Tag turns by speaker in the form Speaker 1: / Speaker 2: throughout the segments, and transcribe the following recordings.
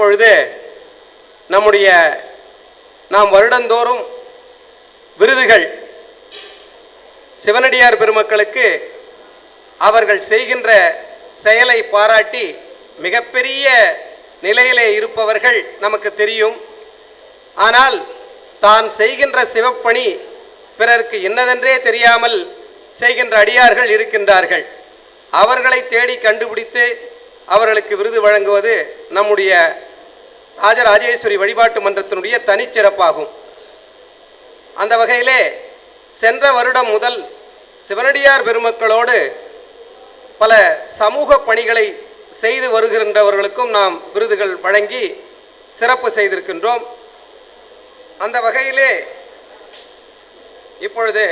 Speaker 1: இப்பொழுது நம்முடைய நாம் வருடந்தோறும் விருதுகள் சிவனடியார் பெருமக்களுக்கு அவர்கள் செய்கின்ற செயலை பாராட்டி மிகப்பெரிய நிலையிலே இருப்பவர்கள் நமக்கு தெரியும். ஆனால் தான் செய்கின்ற சிவப்பணி பிறருக்கு என்னதென்றே தெரியாமல் செய்கின்ற அடியார்கள் இருக்கின்றார்கள். அவர்களை தேடி கண்டுபிடித்து அவர்களுக்கு விருது வழங்குவது நம்முடைய ராஜராஜேஸ்வரி வழிபாட்டு மன்றத்தினுடைய தனிச்சிறப்பாகும் அந்த வகையிலே சென்ற வருடம் முதல் சிவனடியார் பெருமக்களோடு பல சமூக பணிகளை செய்து வருகின்றவர்களுக்கும் நாம் விருதுகள் வழங்கி சிறப்பு செய்திருக்கின்றோம். அந்த வகையிலே இப்பொழுது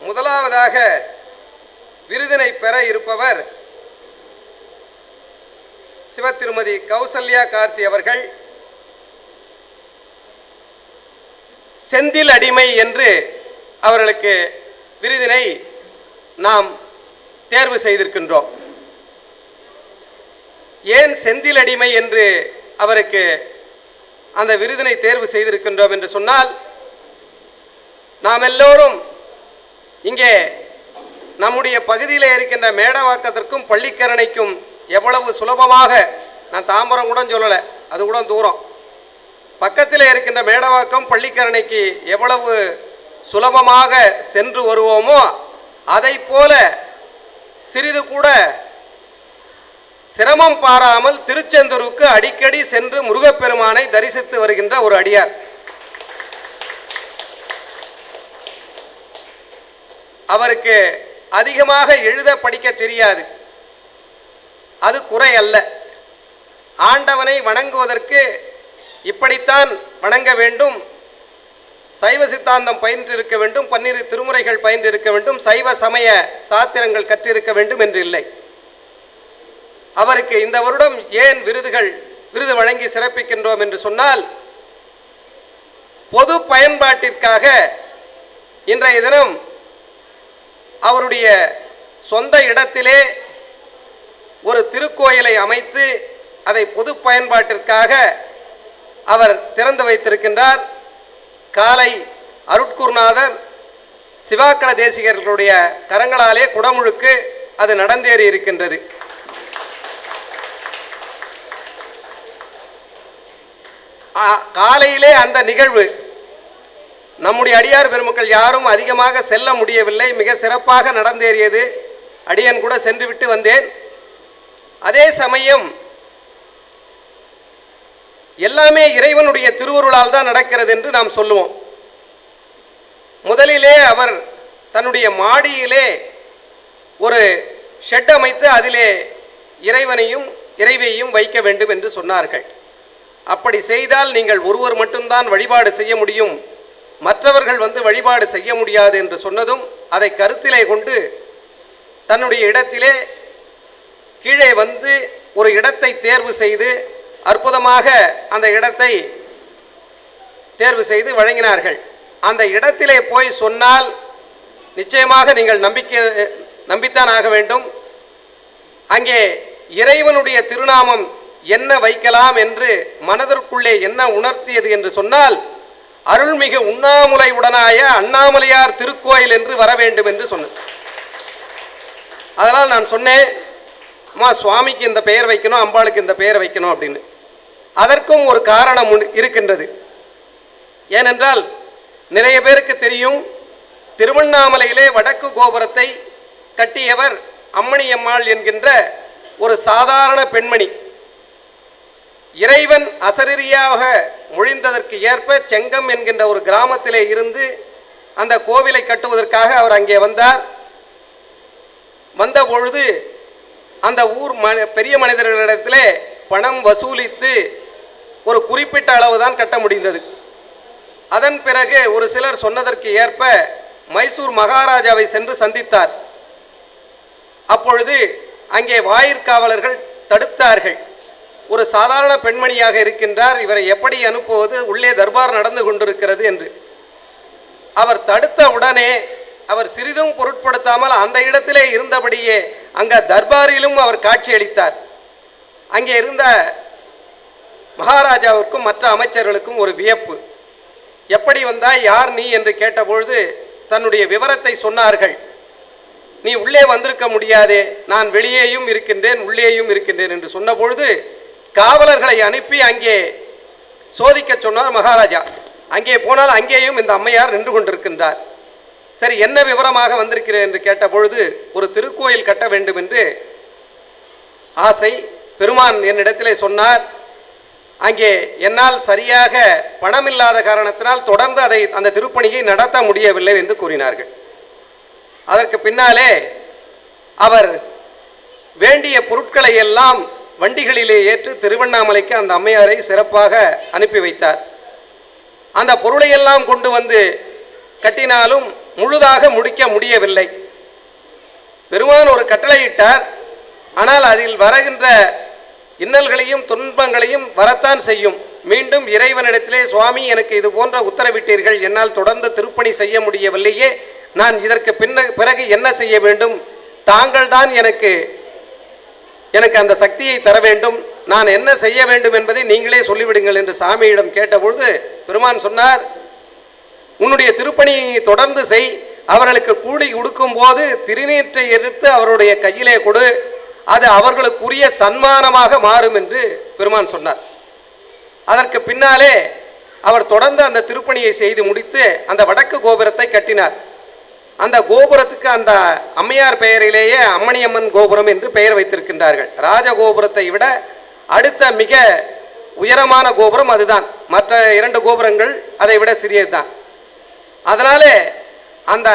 Speaker 1: முதலாவதாக விருதினை பெற இருப்பவர் சிவ திருமதி கௌசல்யா கார்த்தி அவர்கள் செந்தில் அடிமை என்று அவர்களுக்கு விருதினை நாம் தேர்வு செய்திருக்கின்றோம். ஏன் செந்தில் அடிமை என்று அவருக்கு அந்த விருதினை தேர்வு செய்திருக்கின்றோம் என்று சொன்னால் நாம் எல்லோரும் இங்கே நம்முடைய பகுதியில் இருக்கின்ற மேடவாக்கத்திற்கும் பள்ளிக்கரணைக்கும் எவ்வளவு சுலபமாக நான் தாம்பரம் கூட சொல்லலை அது கூட தூரம். பக்கத்தில் இருக்கின்ற மேடவாக்கம் பள்ளிக்கரணைக்கு எவ்வளவு சுலபமாக சென்று வருவோமோ அதை போல சிறிது கூட சிரமம் பாராமல் திருச்செந்தூருக்கு அடிக்கடி சென்று முருகப்பெருமானை தரிசித்து வருகின்ற ஒரு அடியார். அவருக்கு அதிகமாக எழுத படிக்க தெரியாது. அது குறை அல்ல ஆண்டவனை வணங்குவதற்கு இப்படித்தான் வணங்க வேண்டும். சைவ சித்தாந்தம் பயின்றிருக்க வேண்டும். பன்னிரு திருமுறைகள் பயின்றிருக்க வேண்டும். சைவ சமய சாத்திரங்கள் கற்றிருக்க வேண்டும் என்று இல்லை. அவருக்கு இந்த வருடம் ஏன் விருதுகள் விருது வழங்கி சிறப்பிக்கின்றோம் என்று சொன்னால் பொது பயன்பாட்டிற்காக இன்றைய தினம் அவருடைய சொந்த இடத்திலே ஒரு திருக்கோயிலை அமைத்து அதை பொது பயன்பாட்டிற்காக அவர் திறந்து வைத்திருக்கின்றார். காலை அருட்குருநாதர் சிவாக்கர தேசிகர்களுடைய கரங்களாலே குடமுழுக்கு அது நடந்தேறி இருக்கின்றது. காலையிலே அந்த நிகழ்வு நம்முடைய அடியார் பெருமக்கள் யாரும் அதிகமாக செல்ல முடியவில்லை. மிக சிறப்பாக நடந்தேறியது. அடியன் கூட சென்று விட்டு வந்தேன். அதே சமயம் எல்லாமே இறைவனுடைய திருவருளால் தான் நடக்கிறது என்று நாம் சொல்லுவோம். முதலிலே அவர் தன்னுடைய மாடியிலே ஒரு ஷெட் அமைத்து அதிலே இறைவனையும் இறைவையும் வைக்க வேண்டும் என்று சொன்னார்கள். அப்படி செய்தால் நீங்கள் ஒருவர் மட்டும்தான் வழிபாடு செய்ய முடியும். மற்றவர்கள் வந்து வழிபாடு செய்ய முடியாது என்று சொன்னதும் அதை கருத்திலே கொண்டு தன்னுடைய இடத்திலே கீழே வந்து ஒரு இடத்தை தேர்வு செய்து அற்புதமாக அந்த இடத்தை தேர்வு செய்து வழங்கினார்கள். அந்த இடத்திலே போய் சொன்னால் நிச்சயமாக நீங்கள் நம்பிக்கை நம்பித்தான் ஆக வேண்டும். அங்கே இறைவனுடைய திருநாமம் என்ன வைக்கலாம் என்று மனதிற்குள்ளே என்ன உணர்த்தியது என்று சொன்னால் அருள்மிகு உண்ணாமுலை உடனாய அண்ணாமலையார் திருக்கோயில் என்று வர வேண்டும் என்று சொன்னது அதனால் நான் சொன்னேன் அம்மா சுவாமிக்கு இந்த பெயர் வைக்கணும் அம்பாளுக்கு இந்த பெயர் வைக்கணும் அப்படின்னு. அதற்கும் ஒரு காரணம் இருக்கின்றது. ஏனென்றால் நிறைய பேருக்கு தெரியும் திருவண்ணாமலையிலே வடக்கு கோபுரத்தை கட்டியவர் அம்மணியம்மாள் என்கின்ற ஒரு சாதாரண பெண்மணி. இறைவன் அசரீரியாக மொழிந்ததற்கு ஏற்ப செங்கம் என்கின்ற ஒரு கிராமத்திலே இருந்து அந்த கோவிலை கட்டுவதற்காக அவர் அங்கே வந்தார். வந்த பொழுது அந்த ஊர் மன பெரிய மனிதர்களிடத்திலே பணம் வசூலித்து ஒரு குறிப்பிட்ட அளவு தான் கட்ட முடிந்தது. அதன் பிறகு ஒரு சிலர் சொன்னதற்கு ஏற்ப மைசூர் மகாராஜாவை சென்று சந்தித்தார். அப்பொழுது அங்கே வாயிற்காவலர்கள் தடுத்தார்கள். ஒரு சாதாரண பெண்மணியாக இருக்கின்றார் இவரை எப்படி அனுப்புவது உள்ளே தர்பார் நடந்து கொண்டிருக்கிறது என்று. அவர் தடுத்த உடனே அவர் சிறிதும் பொருட்படுத்தாமல் அந்த இடத்திலே இருந்தபடியே அங்க தர்பாரிலும் அவர் காட்சியளித்தார். அங்கே இருந்த மகாராஜாவிற்கும் மற்ற அமைச்சர்களுக்கும் ஒரு வியப்பு. எப்படி வந்தாய்? யார் நீ? என்று கேட்டபொழுது தன்னுடைய விவரத்தை சொன்னார்கள். நீ உள்ளே வந்திருக்க முடியாதே. நான் வெளியேயும் இருக்கின்றேன் உள்ளேயும் இருக்கின்றேன் என்று சொன்னபொழுது காவலர்களை அனுப்பி அங்கே சோதிக்க சொன்னார் மகாராஜா. அங்கே போனால் அங்கேயும் இந்த அம்மையார் நின்று கொண்டிருக்கின்றார். சரி என்ன விவரமாக வந்திருக்கிறேன் என்று கேட்ட பொழுது ஒரு திருக்கோயில் கட்ட வேண்டும் என்று ஆசை பெருமான் என்னிடத்திலே சொன்னார். அங்கே என்னால் சரியாக பணம் இல்லாத காரணத்தினால் தொடர்ந்து அதை அந்த திருப்பணியை நடத்த முடியவில்லை என்று கூறினார்கள். அதற்கு பின்னாலே அவர் வேண்டிய பொருட்களை எல்லாம் வண்டிகளிலே ஏற்று திருவண்ணாமலைக்கு அந்த அம்மையாரை சிறப்பாக அனுப்பி வைத்தார். அந்த பொருளையெல்லாம் கொண்டு வந்து கட்டினாலும் முழுதாக முடிக்க முடியவில்லை. பெருமான் ஒரு கட்டளையிட்டார். ஆனால் அதில் வருகின்ற இன்னல்களையும் துன்பங்களையும் வரத்தான் செய்யும். மீண்டும் இறைவனிடத்திலே சுவாமி எனக்கு இது போன்ற உத்தரவிட்டீர்கள். என்னால் தொடர்ந்து திருப்பணி செய்ய முடியவில்லையே. நான் இதற்கு பின்ன பிறகு என்ன செய்ய வேண்டும்? தாங்கள் தான் எனக்கு எனக்கு அந்த சக்தியை தர வேண்டும். நான் என்ன செய்ய வேண்டும் என்பதை நீங்களே சொல்லிவிடுங்கள் என்று சாமியிடம் கேட்டபொழுது பெருமான் சொன்னார் உன்னுடைய திருப்பணியை தொடர்ந்து செய். அவர்களுக்கு கூலி கொடுக்கும் போது திருநீற்றை எடுத்து அவருடைய கையிலே கொடு. அது அவர்களுக்குரிய சன்மானமாக மாறும் என்று பெருமான் சொன்னார். அதற்கு பின்னாலே அவர் தொடர்ந்து அந்த திருப்பணியை செய்து முடித்து அந்த வடக்கு கோபுரத்தை கட்டினார். அந்த கோபுரத்துக்கு அந்த அம்மையார் பெயரிலேயே அம்மணியம்மன் கோபுரம் என்று பெயர் வைத்திருக்கின்றார்கள். ராஜகோபுரத்தை விட அடுத்த மிக உயரமான கோபுரம் அதுதான். மற்ற இரண்டு கோபுரங்கள் அதை விட சிறியதுதான். அதனாலே அந்த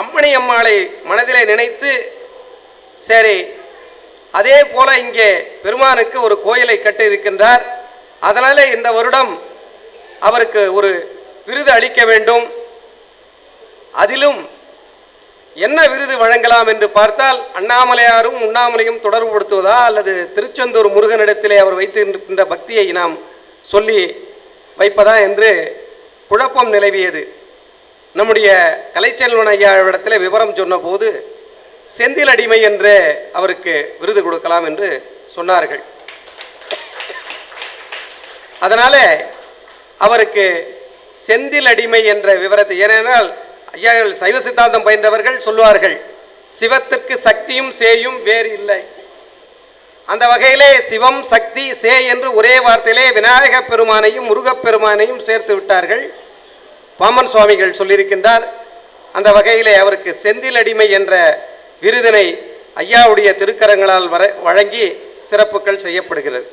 Speaker 1: அம்மணி அம்மாளை மனதிலே நினைத்து சரி அதே போல இங்கே பெருமானுக்கு ஒரு கோயிலை கட்டியிருக்கின்றார். அதனால் இந்த வருடம் அவருக்கு ஒரு விருது அளிக்க வேண்டும். அதிலும் என்ன விருது வழங்கலாம் என்று பார்த்தால் அண்ணாமலையாரும் உண்ணாமலையும் தொடர்புபடுத்துவதா அல்லது திருச்செந்தூர் முருகனிடத்திலே அவர் வைத்திருக்கின்ற பக்தியை நாம் சொல்லி வைப்பதா என்று குழப்பம் நிலவியது. நம்முடைய கலைச்செல்வன் ஐயாவிடத்தில் விவரம் சொன்னபோது செந்தில் அடிமை என்று அவருக்கு விருது கொடுக்கலாம் என்று சொன்னார்கள். அதனால அவருக்கு செந்தில் அடிமை என்ற விவரத்தை ஏனென்றால் ஐயாக்கள் சைவ சித்தாந்தம் பயின்றவர்கள் சொல்வார்கள் சிவத்திற்கு சக்தியும் சேயும் வேறு இல்லை. அந்த வகையிலே சிவம் சக்தி சே என்று ஒரே வார்த்தையிலே விநாயகப் பெருமானையும் முருகப் பெருமானையும் சேர்த்து விட்டார்கள். பாமன் சுவாமிகள் சொல்லியிருக்கின்றார் அந்த வகையிலே அவருக்கு செந்தில் அடிமை என்ற விருதினை ஐயாவுடைய திருக்கரங்களால் வர வழங்கி சிறப்புகள் செய்யப்படுகிறது.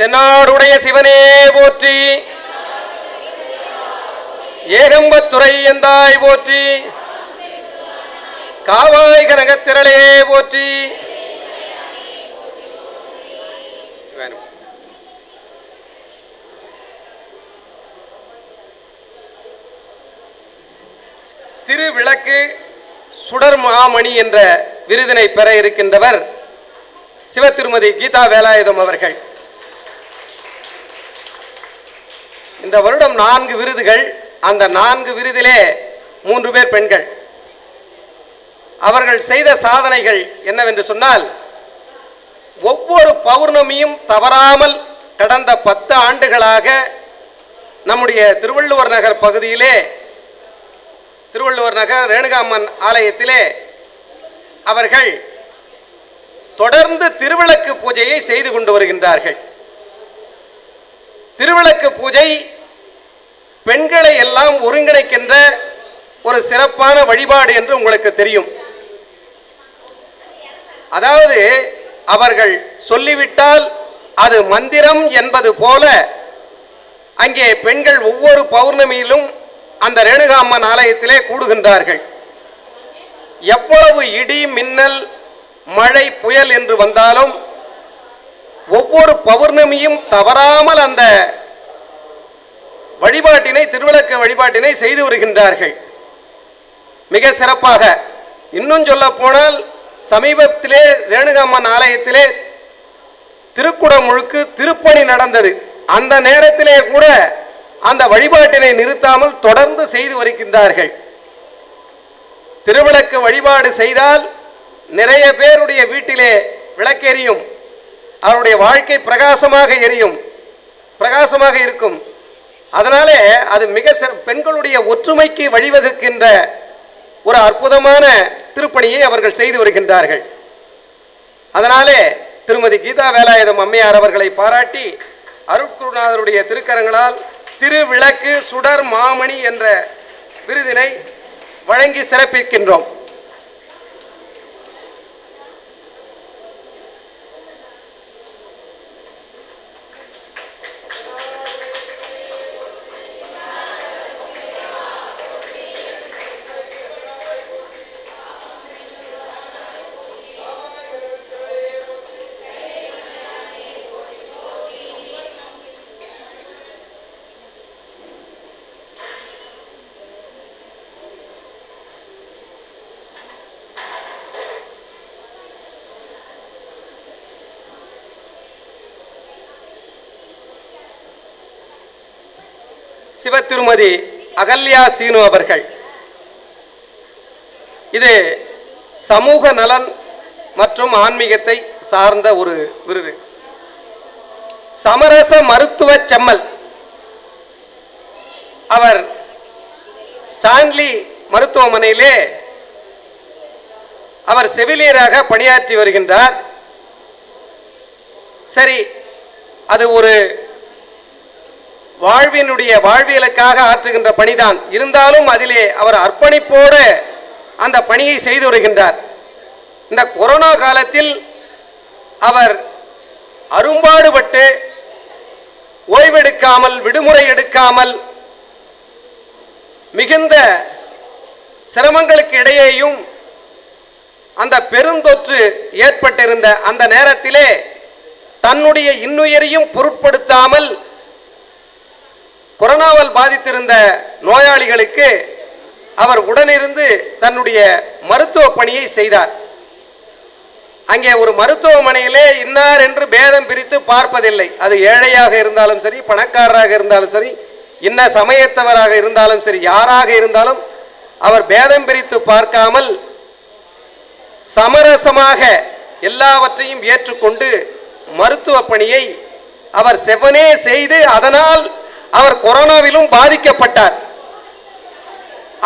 Speaker 1: தென்னாடுடைய சிவனே போற்றி. ஏகம்பத்துறை எந்தாய் போற்றி. காவாய் கனகத்திரளே போற்றி. திருவிளக்கு சுடர் மகாமணி என்ற விருதினை பெற இருக்கின்றவர் சிவ திருமதி கீதா வேலாயுதம் அவர்கள். இந்த வருடம் நான்கு விருதுகள் அந்த நான்கு விருதிலே மூன்று பேர் பெண்கள். அவர்கள் செய்த சாதனைகள் என்னவென்று சொன்னால் ஒவ்வொரு பௌர்ணமியும் தவறாமல் கடந்த பத்து ஆண்டுகளாக நம்முடைய திருவள்ளுவர் நகர் பகுதியிலே திருவள்ளுவர் நகர் ரேணுகாமன் ஆலயத்திலே அவர்கள் தொடர்ந்து திருவிளக்கு பூஜையை செய்து கொண்டு வருகின்றார்கள். திருவிளக்கு பூஜை பெண்களை எல்லாம் ஒருங்கிணைக்கின்ற ஒரு சிறப்பான வழிபாடு என்று உங்களுக்கு தெரியும். அதாவது அவர்கள் சொல்லிவிட்டால் அது மந்திரம் என்பது போல அங்கே பெண்கள் ஒவ்வொரு பௌர்ணமியிலும் அந்த ரேணுகாம்மன் ஆலயத்திலே கூடுகின்றார்கள். எவ்வளவு இடி மின்னல் மழை புயல் என்று வந்தாலும் ஒவ்வொரு பௌர்ணமியும் தவறாமல் அந்த வழிபாட்டினை திருவிளக்கு வழிபாட்டினை செய்து வருகின்றார்கள். மிக சிறப்பாக. இன்னும் சொல்ல போனால் சமீபத்திலே ரேணுகம்மன் ஆலயத்திலே திருக்குடமுழுக்கு திருப்பணி நடந்தது. அந்த நேரத்திலே கூட அந்த வழிபாட்டினை நிறுத்தாமல் தொடர்ந்து செய்து வருகின்றார்கள். திருவிளக்கு வழிபாடு செய்தால் நிறைய பேருடைய வீட்டிலே விளக்கெறியும் அவருடைய வாழ்க்கை பிரகாசமாக எரியும். பிரகாசமாக இருக்கும். அதனாலே அது மிக சிற- பெண்களுடைய ஒற்றுமைக்கு வழிவகுக்கின்ற ஒரு அற்புதமான திருப்பணியை அவர்கள் செய்து வருகின்றார்கள். அதனாலே திருமதி கீதா வேலாயுதம் அம்மையார் அவர்களை பாராட்டி அருட்குருநாதருடைய திருக்கரங்களால் திருவிளக்கு சுடர் மாமணி என்ற விருதினை வழங்கி சிறப்பிக்கின்றோம். சிவ திருமதி அகல்யா சீனு அவர்கள். இது சமூக நலன் மற்றும் ஆன்மீகத்தை சார்ந்த ஒரு விருது. சமரச மருத்துவ செம்மல். அவர் ஸ்டான்லி மருத்துவமனையிலே அவர் செவிலியராக பணியாற்றி வருகின்றார். சரி அது ஒரு வாழ்வினுடைய வாழ்வியலுக்காக ஆற்றுகின்ற பணிதான். இருந்தாலும் அதிலே அவர் அர்ப்பணிப்போடு அந்த பணியை செய்து வருகின்றார். இந்த கொரோனா காலத்தில் அவர் அரும்பாடுபட்டு ஓய்வெடுக்காமல் விடுமுறை எடுக்காமல் மிகுந்த சிரமங்களுக்கு இடையேயும் அந்த பெருந்தொற்று ஏற்பட்டிருந்த அந்த நேரத்திலே தன்னுடைய இன்னுயிரையும் பொருட்படுத்தாமல் கொரோனாவால் பாதித்திருந்த நோயாளிகளுக்கு அவர் உடனிருந்து தன்னுடைய மருத்துவ பணியை செய்தார். அங்கே ஒரு மருத்துவமனையிலே இன்னார் என்று பேதம் பிரித்து பார்ப்பதில்லை. அது ஏழையாக இருந்தாலும் சரி பணக்காரராக இருந்தாலும் சரி இன்ன சமயத்தவராக இருந்தாலும் சரி யாராக இருந்தாலும் அவர் பேதம் பிரித்து பார்க்காமல் சமரசமாக எல்லாவற்றையும் ஏற்றுக்கொண்டு மருத்துவ பணியை அவர் செவனே செய்து அதனால் அவர் கொரோனாவிலும் பாதிக்கப்பட்டார்.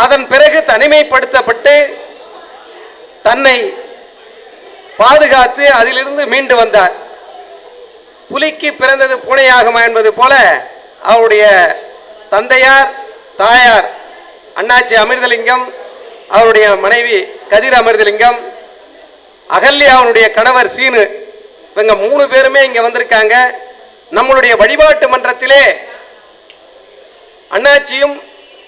Speaker 1: அதன் பிறகு தனிமைப்படுத்தப்பட்டு தன்னை பாதுகாத்து அதிலிருந்து மீண்டு வந்தார். புலிக்கு பிறந்தது பூனையாகுமா என்பது போல அவருடைய தந்தையார் தாயார் அண்ணாச்சி அமிர்தலிங்கம் அவருடைய மனைவி கதிர் அமிர்தலிங்கம் அகல்யாவுடைய கணவர் சீனு இவங்க மூணு பேருமே இங்க வந்திருக்காங்க. நம்மளுடைய வழிபாட்டு மன்றத்திலே அண்ணாச்சியும்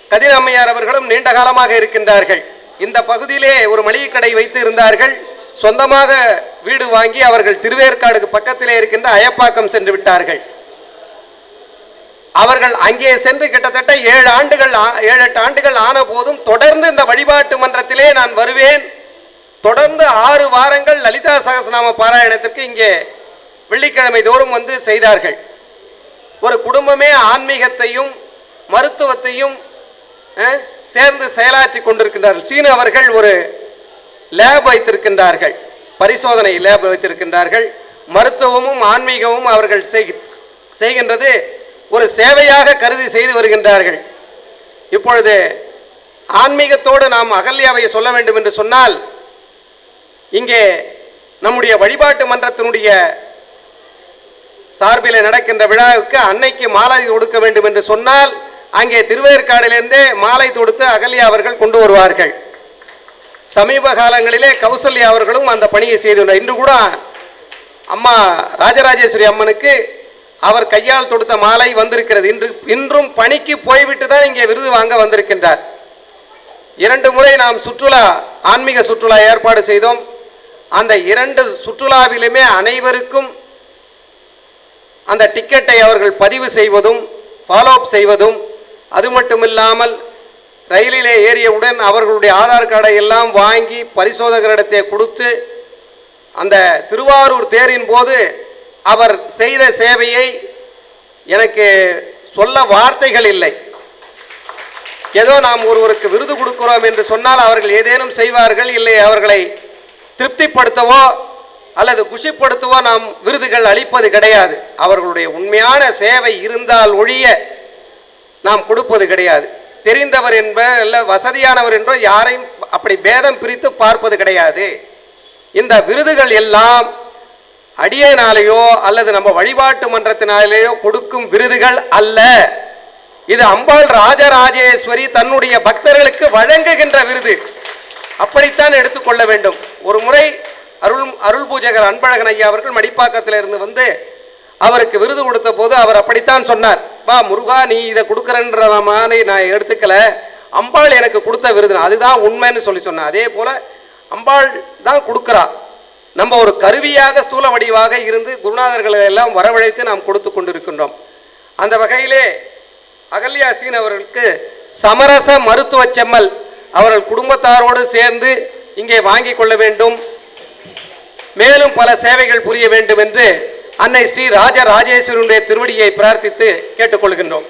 Speaker 1: கதிர் அம்மையார் அவர்களும் நீண்ட காலமாக இருக்கின்றார்கள். இந்த பகுதியிலே ஒரு மளிகை கடை வைத்து இருந்தார்கள். சொந்தமாக வீடு வாங்கி அவர்கள் திருவேற்காடுக்கு பக்கத்திலே இருக்கின்ற அயப்பாக்கம் சென்று விட்டார்கள். அவர்கள் அங்கே சென்று கிட்டத்தட்ட ஏழு ஆண்டுகள் ஆ- ஏழு எட்டு ஆண்டுகள் ஆன போதும் தொடர்ந்து இந்த வழிபாட்டு மன்றத்திலே நான் வருவேன். தொடர்ந்து ஆறு வாரங்கள் லலிதா சகசநாம பாராயணத்திற்கு இங்கே வெள்ளிக்கிழமை தோறும் வந்து செய்தார்கள். ஒரு குடும்பமே ஆன்மீகத்தையும் மருத்துவத்தையும் சேர்ந்து செயலாற்றி கொண்டிருக்கின்றார்கள். சீன அவர்கள் ஒரு லேப் வைத்திருக்கின்றார்கள். பரிசோதனை லேப் வைத்திருக்கின்றார்கள். மருத்துவமும் ஆன்மீகமும் அவர்கள் செய்கின்றது. ஒரு சேவையாக கருதி செய்து வருகின்றார்கள். இப்பொழுது ஆன்மீகத்தோடு நாம் அகல்யாவை சொல்ல வேண்டும் என்று சொன்னால் இங்கே நம்முடைய வழிபாட்டு மன்றத்தினுடைய சார்பில் நடக்கின்ற விழாவுக்கு அன்னைக்கு மாலை கொடுக்க வேண்டும் என்று சொன்னால் அங்கே திருவேற்காடிலிருந்தே மாலை தொடுத்து அகல்யா அவர்கள் கொண்டு வருவார்கள். சமீப காலங்களிலே கௌசல்யா அவர்களும் அந்த பணியை செய்துள்ளார் இன்று கூட அம்மா ராஜராஜேஸ்வரி அம்மனுக்கு அவர் கையால் தொடுத்த மாலை வந்திருக்கிறது. இன்று இன்றும் பணிக்கு போய்விட்டு தான் இங்கே விருது வாங்க வந்திருக்கின்றார். இரண்டு முறை நாம் சுற்றுலா ஆன்மீக சுற்றுலா ஏற்பாடு செய்தோம். அந்த இரண்டு சுற்றுலாவிலுமே அனைவருக்கும் அந்த டிக்கெட்டை அவர்கள் பதிவு செய்வதும் ஃபாலோ அப் செய்வதும் அது மட்டுமில்லாமல் ரயிலிலே ஏறியவுடன் அவர்களுடைய ஆதார் கார்டை எல்லாம் வாங்கி பரிசோதகரிடத்தை கொடுத்து அந்த திருவாரூர் தேரின் போது அவர் செய்த சேவையை எனக்கு சொல்ல வார்த்தைகள் இல்லை. ஏதோ நாம் ஒருவருக்கு விருது கொடுக்கிறோம் என்று சொன்னால் அவர்கள் ஏதேனும் செய்வார்கள் இல்லை அவர்களை திருப்திப்படுத்தவோ அல்லது குஷிப்படுத்தவோ நாம் விருதுகள் அளிப்பது கிடையாது. அவர்களுடைய உண்மையான சேவை இருந்தால் ஒழிய நாம் கொடுப்பது கிடையாது. தெரிந்தவர் என்ப இல்லை வசதியானவர் என்றோ யாரையும் அப்படி பேதம் பிரித்து பார்ப்பது கிடையாது. இந்த விருதுகள் எல்லாம் அடியனாலேயோ அல்லது நம்ம வழிபாட்டு மன்றத்தினாலேயோ கொடுக்கும் விருதுகள் அல்ல. இது அம்பாள் ராஜராஜேஸ்வரி தன்னுடைய பக்தர்களுக்கு வழங்குகின்ற விருது. அப்படித்தான் எடுத்துக்கொள்ள வேண்டும். ஒரு முறை அருள் அருள் பூஜகர் அன்பழகன் ஐயா அவர்கள் மடிப்பாக்கத்தில் இருந்து வந்து அவருக்கு விருது கொடுத்த போது அவர் அப்படித்தான் சொன்னார். வா முருகா நீ இதை கொடுக்குறன்ற மாதிரி நான் எடுத்துக்கல. அம்பாள் எனக்கு கொடுத்த விருது அதுதான் உண்மைன்னு சொல்லி சொன்னேன் அதே போல அம்பாள் தான் கொடுக்குறா. நம்ம ஒரு கருவியாக ஸ்தூல வடிவாக இருந்து குருநாதர்களை எல்லாம் வரவழைத்து நாம் கொடுத்து கொண்டிருக்கின்றோம். அந்த வகையிலே அகல்யா சீன் அவர்களுக்கு சமரச மருத்துவ செம்மல் அவர்கள் குடும்பத்தாரோடு சேர்ந்து இங்கே வாங்கிக் கொள்ள வேண்டும். மேலும் பல சேவைகள் புரிய வேண்டும் என்று அன்னை ஸ்ரீ ராஜ ராஜேஸ்வரனுடைய திருவடியை பிரார்த்தித்து கேட்டுக்கொள்கின்றோம்.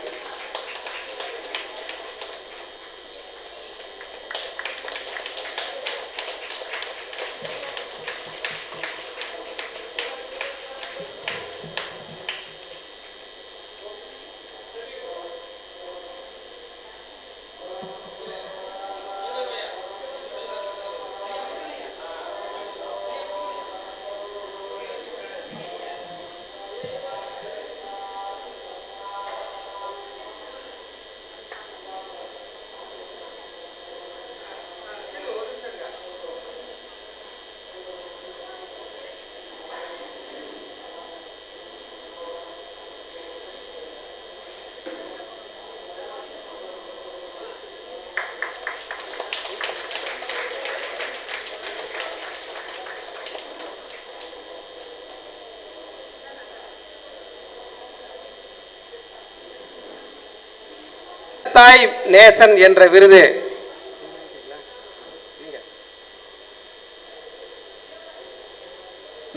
Speaker 1: தாய் நேசன் என்ற விருது.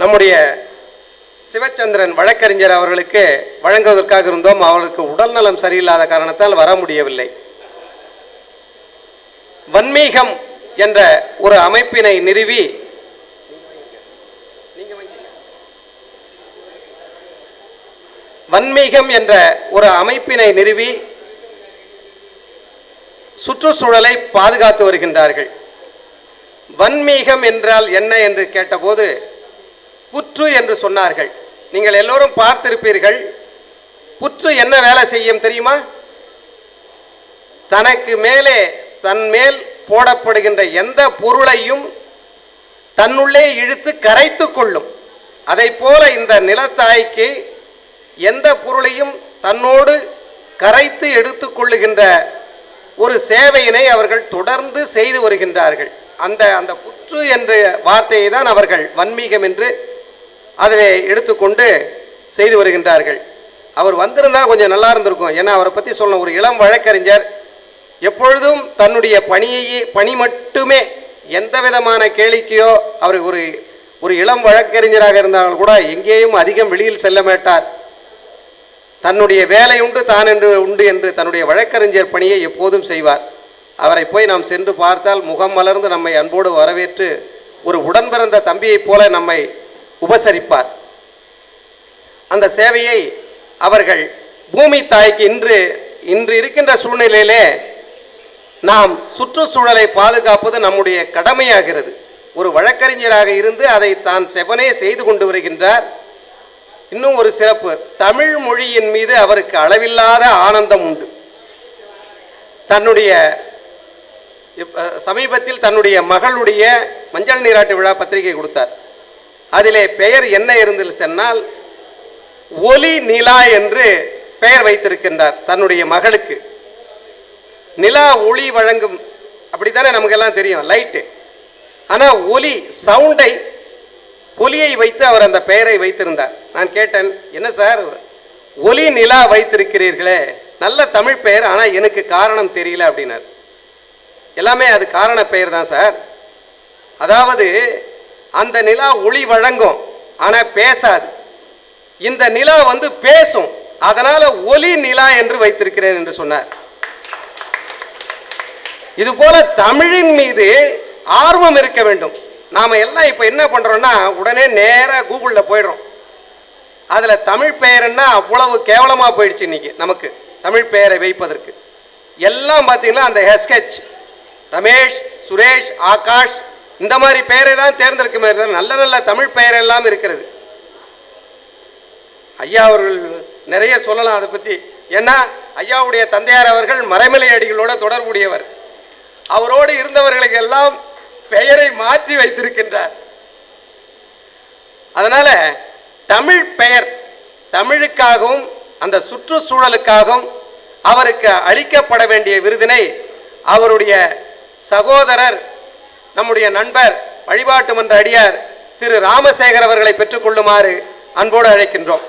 Speaker 1: நம்முடைய சிவச்சந்திரன் வழக்கறிஞர் அவர்களுக்கு வழங்குவதற்காக இருந்தோம். அவர்களுக்கு உடல்நலம் சரியில்லாத காரணத்தால் வர முடியவில்லை. வன்மீகம் என்ற ஒரு அமைப்பினை நிறுவி வன்மீகம் என்ற ஒரு அமைப்பினை நிறுவி சுற்றுச்சூழலை பாதுகாத்து வருகின்றார்கள். வன்மீகம் என்றால் என்ன என்று கேட்டபோது புற்று என்று சொன்னார்கள். நீங்கள் எல்லோரும் பார்த்திருப்பீர்கள் புற்று என்ன வேலை செய்யும் தெரியுமா? தனக்கு மேலே தன் மேல் போடப்படுகின்ற எந்த பொருளையும் தன்னுள்ளே இழுத்து கரைத்து கொள்ளும். அதை போல இந்த நிலத்தாய்க்கு எந்த பொருளையும் தன்னோடு கரைத்து எடுத்துக்கொள்ளுகின்ற ஒரு சேவையினை அவர்கள் தொடர்ந்து செய்து வருகின்றார்கள். அந்த அந்த புற்று என்ற வார்த்தையை தான் அவர்கள் வன்மீகம் என்று அதில் எடுத்துக்கொண்டு செய்து வருகின்றார்கள். அவர் வந்திருந்தால் கொஞ்சம் நல்லா இருந்திருக்கும். ஏன்னா அவரை பற்றி சொல்லணும். ஒரு இளம் வழக்கறிஞர். எப்பொழுதும் தன்னுடைய பணியையே பணி மட்டுமே எந்த விதமான கேளிக்கையோ அவர் ஒரு ஒரு இளம் வழக்கறிஞராக இருந்தாலும் கூட எங்கேயும் அதிகம் வெளியில் செல்ல மாட்டார். தன்னுடைய வேலை உண்டு தான் என்று உண்டு என்று தன்னுடைய வழக்கறிஞர் பணியை எப்போதும் செய்வார். அவரை போய் நாம் சென்று பார்த்தால் முகம் மலர்ந்து நம்மை அன்போடு வரவேற்று ஒரு உடன் பிறந்த தம்பியைப் போல நம்மை உபசரிப்பார். அந்த சேவையை அவர்கள் பூமி தாய்க்கு இன்று இன்று இருக்கின்ற சூழ்நிலையிலே நாம் சுற்றுச்சூழலை பாதுகாப்பது நம்முடைய கடமையாகிறது. ஒரு வழக்கறிஞராக இருந்து அதை தான் செவனே செய்து கொண்டு வருகின்றார். இன்னும் ஒரு சிறப்பு. தமிழ் மொழியின் மீது அவருக்கு அளவில்லாத ஆனந்தம் உண்டு. தன்னுடைய சமீபத்தில் தன்னுடைய மகளுடைய மஞ்சள் நீராட்டு விழா பத்திரிகை கொடுத்தார். அதிலே பெயர் என்ன இருந்தது சொன்னால் ஒலி நிலா என்று பெயர் வைத்திருக்கின்றார் தன்னுடைய மகளுக்கு. நிலா ஒளி வழங்கும் அப்படித்தானே நமக்கெல்லாம் தெரியும் லைட்டு. ஆனால் ஒலி சவுண்டை ஒலியை வைத்து அவர் அந்த பெயரை வைத்திருந்தார். நான் கேட்டேன் என்ன சார்? ஒலி நிலா வைத்திருக்கிறீர்களே. நல்ல தமிழ் பெயர் ஆனால் எனக்கு காரணம் தெரியல அப்படின்னார். எல்லாமே அது காரண பெயர் தான் சார். அதாவது அந்த நிலா ஒளி வழங்கும் ஆனால் பேசாது. இந்த நிலா வந்து பேசும் அதனால ஒலி நிலா என்று வைத்திருக்கிறேன் என்று சொன்னார். இது போல தமிழின் மீது ஆர்வம் இருக்க வேண்டும். நாம் எல்லாம் இப்போ என்ன பண்ணுறோன்னா உடனே நேராக கூகுளில் போயிடுறோம். அதில் தமிழ் பெயருன்னா அவ்வளவு கேவலமாக போயிடுச்சு இன்னைக்கு நமக்கு. தமிழ் பெயரை வைப்பதற்கு. எல்லாம் பார்த்தீங்கன்னா அந்த ஹெஸ்கெச் ரமேஷ் சுரேஷ் ஆகாஷ் இந்த மாதிரி பெயரை தான் தேர்ந்தெடுக்குமே தான் நல்ல நல்ல தமிழ் பெயர் எல்லாம் இருக்கிறது. ஐயா அவர்கள் நிறைய சொல்லலாம் அதை பற்றி ஏன்னா ஐயாவுடைய தந்தையார் அவர்கள் மறைமலை அடிகளோட தொடர்புடையவர். அவரோடு இருந்தவர்களுக்கு எல்லாம் பெயரை மாற்றி வைத்திருக்கின்றார். அதனால தமிழ் பெயர் தமிழுக்காகவும் அந்த சுற்றுச்சூழலுக்காகவும் அவருக்கு அளிக்கப்பட வேண்டிய விருதினை அவருடைய சகோதரர் நம்முடைய நண்பர் வழிபாட்டு மன்ற அடியார் திரு ராமசேகர் அவர்களை பெற்றுக்கொள்ளுமாறு அன்போடு அழைக்கின்றோம்.